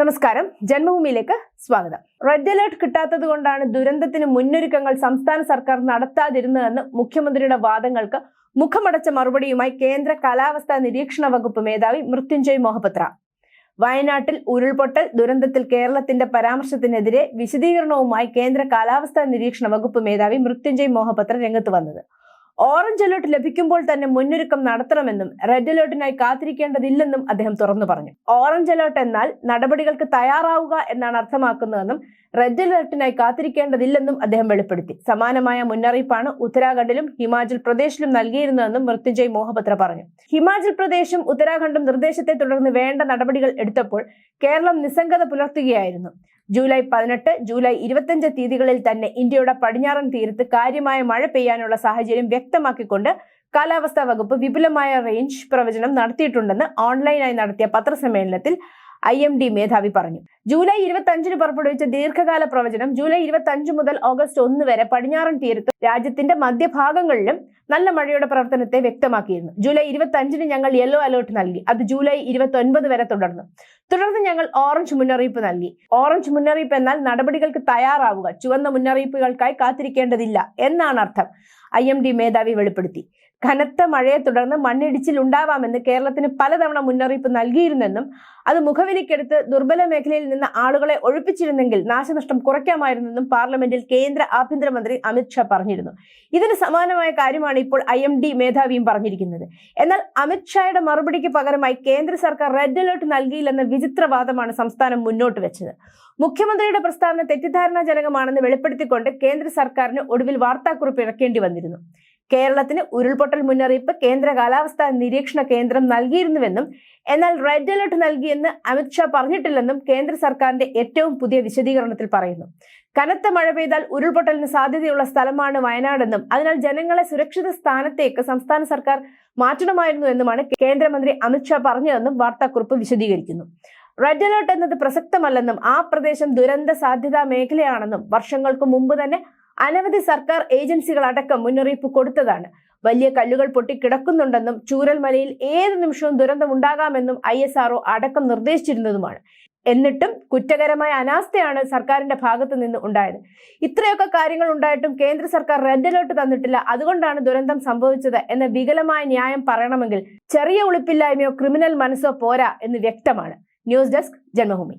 നമസ്കാരം. ജന്മഭൂമിയിലേക്ക് സ്വാഗതം. Red alert കിട്ടാത്തത് കൊണ്ടാണ് ദുരന്തത്തിന് മുന്നൊരുക്കങ്ങൾ സംസ്ഥാന സർക്കാർ നടത്താതിരുന്നതെന്ന് മുഖ്യമന്ത്രിയുടെ വാദങ്ങൾക്ക് മുഖമടച്ച മറുപടിയുമായി കേന്ദ്ര കാലാവസ്ഥാ നിരീക്ഷണ വകുപ്പ് മേധാവി മൃത്യുഞ്ജയ് മൊഹപത്ര. വയനാട്ടിൽ ഉരുൾപൊട്ടൽ ദുരന്തത്തിൽ കേരളത്തിന്റെ പരാമർശത്തിനെതിരെ വിശദീകരണവുമായി കേന്ദ്ര കാലാവസ്ഥാ നിരീക്ഷണ വകുപ്പ് മേധാവി മൃത്യുഞ്ജയ് മൊഹപത്ര രംഗത്ത് വന്നത്. ഓറഞ്ച് അലേർട്ട് ലഭിക്കുമ്പോൾ തന്നെ മുന്നൊരുക്കം നടത്തണമെന്നും റെഡ് അലേർട്ടിനായി കാത്തിരിക്കേണ്ടതില്ലെന്നും അദ്ദേഹം തുറന്നു പറഞ്ഞു. ഓറഞ്ച് അലേർട്ട് എന്നാൽ നടപടികൾക്ക് തയ്യാറാവുക എന്നാണ് അർത്ഥമാക്കുന്നതെന്നും റെഡ് അലേർട്ടിനായി കാത്തിരിക്കേണ്ടതില്ലെന്നും അദ്ദേഹം വെളിപ്പെടുത്തി. സമാനമായ മുന്നറിയിപ്പാണ് ഉത്തരാഖണ്ഡിലും ഹിമാചൽ പ്രദേശിലും നൽകിയിരുന്നതെന്നും മൃത്യുഞ്ജയ് മോഹപത്ര പറഞ്ഞു. ഹിമാചൽ പ്രദേശും ഉത്തരാഖണ്ഡും നിർദ്ദേശത്തെ തുടർന്ന് വേണ്ട നടപടികൾ എടുത്തപ്പോൾ കേരളം നിസ്സംഗത പുലർത്തുകയായിരുന്നു. ജൂലൈ പതിനെട്ട് ജൂലൈ ഇരുപത്തിയഞ്ച് തീയതികളിൽ തന്നെ ഇന്ത്യയുടെ പടിഞ്ഞാറൻ തീരത്ത് കാര്യമായ മഴ പെയ്യാനുള്ള സാഹചര്യം വ്യക്തമാക്കിക്കൊണ്ട് കാലാവസ്ഥാ വകുപ്പ് വിപുലമായ റേഞ്ച് പ്രവചനം നടത്തിയിട്ടുണ്ടെന്ന് ഓൺലൈനായി നടത്തിയ പത്രസമ്മേളനത്തിൽ ഐ എം ഡി മേധാവി പറഞ്ഞു. ജൂലൈ ഇരുപത്തി അഞ്ചിന് പുറപ്പെടുവിച്ച ദീർഘകാല പ്രവചനം ജൂലൈ ഇരുപത്തി അഞ്ച് മുതൽ ഓഗസ്റ്റ് ഒന്ന് വരെ പടിഞ്ഞാറൻ തീരത്ത് രാജ്യത്തിന്റെ മധ്യഭാഗങ്ങളിലും നല്ല മഴയുടെ പ്രവർത്തനത്തെ വ്യക്തമാക്കിയിരുന്നു. ജൂലൈ ഇരുപത്തി അഞ്ചിന് ഞങ്ങൾ യെല്ലോ അലേർട്ട് നൽകി. അത് ജൂലൈ ഇരുപത്തി ഒൻപത് വരെ തുടർന്നു. തുടർന്ന് ഞങ്ങൾ ഓറഞ്ച് മുന്നറിയിപ്പ് നൽകി. ഓറഞ്ച് മുന്നറിയിപ്പ് എന്നാൽ നടപടികൾക്ക് തയ്യാറാവുക. ചുവന്ന മുന്നറിയിപ്പുകൾക്കായി കാത്തിരിക്കേണ്ടതില്ല എന്നാണ് അർത്ഥം. ഐ എം ഡി മേധാവി വെളിപ്പെടുത്തി. കനത്ത മഴയെ തുടർന്ന് മണ്ണിടിച്ചിൽ ഉണ്ടാവാമെന്ന് കേരളത്തിന് പലതവണ മുന്നറിയിപ്പ് നൽകിയിരുന്നെന്നും അത് മുഖവിലിക്കെടുത്ത് ദുർബല മേഖലയിൽ നിന്ന് ആളുകളെ ഒഴിപ്പിച്ചിരുന്നെങ്കിൽ നാശനഷ്ടം കുറയ്ക്കാമായിരുന്നെന്നും പാർലമെന്റിൽ കേന്ദ്ര ആഭ്യന്തരമന്ത്രി അമിത്ഷാ പറഞ്ഞിരുന്നു. ഇതിന് സമാനമായ കാര്യമാണ് ഇപ്പോൾ ഐ എം ഡി മേധാവിയും പറഞ്ഞിരിക്കുന്നത്. എന്നാൽ അമിത്ഷായുടെ മറുപടിക്ക് പകരമായി കേന്ദ്ര സർക്കാർ റെഡ് അലേർട്ട് നൽകിയില്ലെന്ന വിചിത്രവാദമാണ് സംസ്ഥാനം മുന്നോട്ട് വെച്ചത്. മുഖ്യമന്ത്രിയുടെ പ്രസ്താവന തെറ്റിദ്ധാരണാജനകമാണെന്ന് വെളിപ്പെടുത്തിക്കൊണ്ട് കേന്ദ്ര സർക്കാരിന് ഒടുവിൽ വാർത്താക്കുറിപ്പ് ഇറക്കേണ്ടി വന്നിരുന്നു. കേരളത്തിന് ഉരുൾപൊട്ടൽ മുന്നറിയിപ്പ് കേന്ദ്ര കാലാവസ്ഥാ നിരീക്ഷണ കേന്ദ്രം നൽകിയിരുന്നുവെന്നും എന്നാൽ റെഡ് അലർട്ട് നൽകിയെന്ന് അമിത്ഷാ പറഞ്ഞിട്ടില്ലെന്നും കേന്ദ്ര സർക്കാരിന്റെ ഏറ്റവും പുതിയ വിശദീകരണത്തിൽ പറയുന്നു. കനത്ത മഴ പെയ്താൽ ഉരുൾപൊട്ടലിന് സാധ്യതയുള്ള സ്ഥലമാണ് വയനാടെന്നും അതിനാൽ ജനങ്ങളെ സുരക്ഷിത സ്ഥാനത്തേക്ക് സംസ്ഥാന സർക്കാർ മാറ്റണമായിരുന്നു എന്നുമാണ് കേന്ദ്രമന്ത്രി അമിത്ഷാ പറഞ്ഞതെന്നും വാർത്താക്കുറിപ്പ് വിശദീകരിക്കുന്നു. റെഡ് അലർട്ട് എന്നത് പ്രസക്തമല്ലെന്നും ആ പ്രദേശം ദുരന്ത സാധ്യതാ മേഖലയാണെന്നും വർഷങ്ങൾക്ക് മുമ്പ് തന്നെ അനവധി സർക്കാർ ഏജൻസികൾ അടക്കം മുന്നറിയിപ്പ് കൊടുത്തതാണ്. വലിയ കല്ലുകൾ പൊട്ടിക്കിടക്കുന്നുണ്ടെന്നും ചൂരൽമലയിൽ ഏത് നിമിഷവും ദുരന്തം ഉണ്ടാകാമെന്നും ഐ എസ് ആർഒ അടക്കം നിർദ്ദേശിച്ചിരുന്നതുമാണ്. എന്നിട്ടും കുറ്റകരമായ അനാസ്ഥയാണ് സർക്കാരിന്റെ ഭാഗത്തു നിന്ന് ഉണ്ടായത്. ഇത്രയൊക്കെ കാര്യങ്ങൾ ഉണ്ടായിട്ടും കേന്ദ്ര സർക്കാർ റെഡ് അലേർട്ട് തന്നിട്ടില്ല. അതുകൊണ്ടാണ് ദുരന്തം സംഭവിച്ചത് എന്ന വികലമായ ന്യായം പറയണമെങ്കിൽ ചെറിയ ഉളിപ്പില്ലായ്മയോ ക്രിമിനൽ മനസ്സോ പോരാ എന്ന് വ്യക്തമാണ്. News desk Janmabhumi.